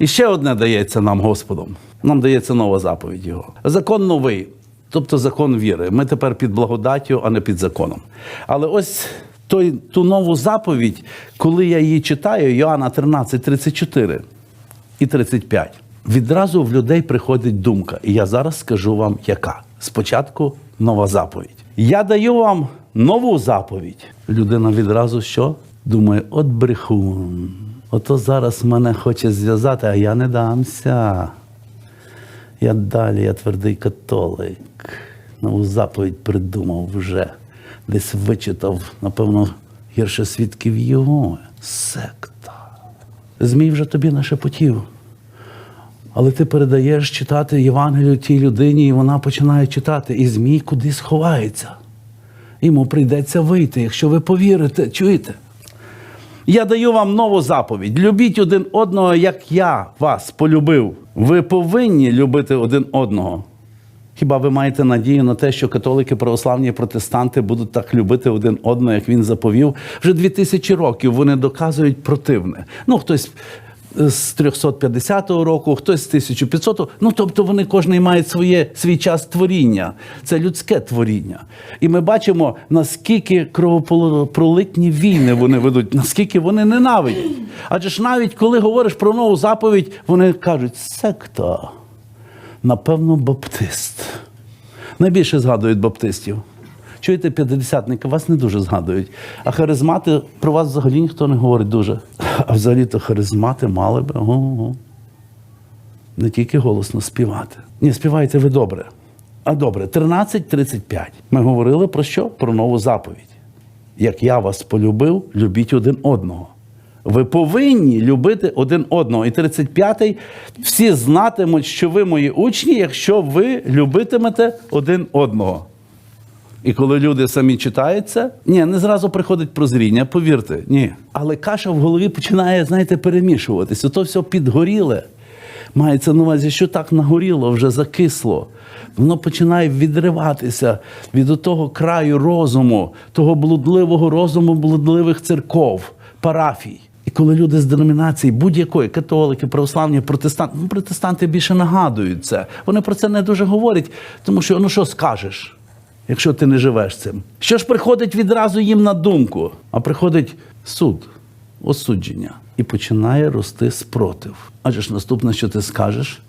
І ще одне дається нам Господом. Нам дається нова заповідь Його. Закон новий, тобто закон віри. Ми тепер під благодаттю, а не під законом. Але ось той, ту нову заповідь, коли я її читаю, Йоанна 13, 34 і 35, відразу в людей приходить думка. І я зараз скажу вам, яка. Спочатку нова заповідь. Я даю вам нову заповідь. Людина відразу що? Думає, от брехун. Ото зараз мене хоче зв'язати, а я не дамся. Я далі, я твердий католик. Нову заповідь придумав вже. Десь вичитав, напевно, гірше свідків його. Секта. Змій вже тобі нашепотів. Але ти передаєш читати Євангелію тій людині, і вона починає читати, і Змій кудись ховається. Йому прийдеться вийти, якщо ви повірите, чуєте? Я даю вам нову заповідь. Любіть один одного, як я вас полюбив. Ви повинні любити один одного. Хіба ви маєте надію на те, що католики, православні і протестанти будуть так любити один одного, як він заповів? Вже дві тисячі років вони доказують противне. Ну, хтось з 350 року, хтось з 1500. Ну, тобто вони кожен має своє, свій час творіння. Це людське творіння. І ми бачимо, наскільки кровопролитні війни вони ведуть, наскільки вони ненавидять. Адже ж навіть коли говориш про нову заповідь, вони кажуть, секта, напевно, баптист. Найбільше згадують баптистів. Чуєте, п'ятдесятники вас не дуже згадують. А харизмати про вас взагалі ніхто не говорить дуже. А взагалі-то харизмати мали би ого, не тільки голосно співати. Ні, співаєте ви добре. А добре, 13.35. Ми говорили про що? Про нову заповідь. Як я вас полюбив, любіть один одного. Ви повинні любити один одного. І 35-й всі знатимуть, що ви мої учні, якщо ви любитимете один одного. І коли люди самі читають це, ні, не зразу приходить прозріння, повірте, ні. Але каша в голові починає, знаєте, перемішуватися. То все підгоріле. Мається на увазі, що так нагоріло, вже закисло. Воно починає відриватися від того краю розуму, того блудливого розуму блудливих церков, парафій. І коли люди з деномінації будь-якої, католики, православні, протестанти, ну, протестанти більше нагадують це. Вони про це не дуже говорять, тому що ну що скажеш? Якщо ти не живеш цим. Що ж приходить відразу їм на думку? А приходить суд, осудження, і починає рости спротив. Адже ж наступне, що ти скажеш,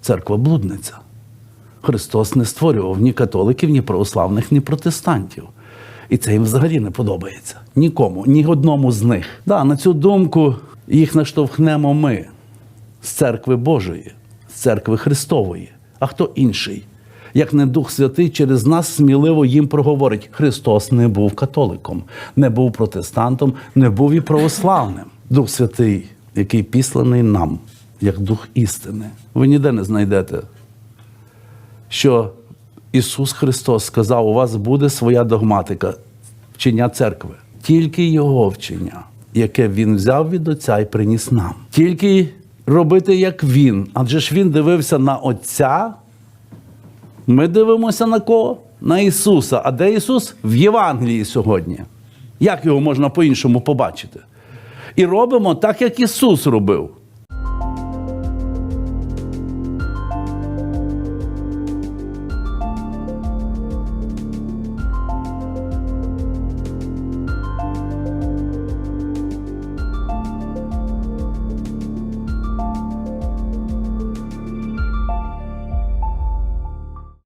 церква блудниця. Христос не створював ні католиків, ні православних, ні протестантів. І це їм взагалі не подобається. Нікому, ні одному з них. Да, на цю думку їх наштовхнемо ми з церкви Божої, з церкви Христової. А хто інший? Як не Дух Святий через нас сміливо їм проговорить: Христос не був католиком, не був протестантом, не був і православним. Дух Святий, який післаний нам, як Дух істини. Ви ніде не знайдете, що Ісус Христос сказав: у вас буде своя догматика, вчення церкви, тільки Його вчення, яке Він взяв від Отця і приніс нам. Тільки робити як Він. Адже ж Він дивився на Отця. Ми дивимося на кого? На Ісуса. А де Ісус? В Євангелії сьогодні. Як його можна по-іншому побачити? І робимо так, як Ісус робив.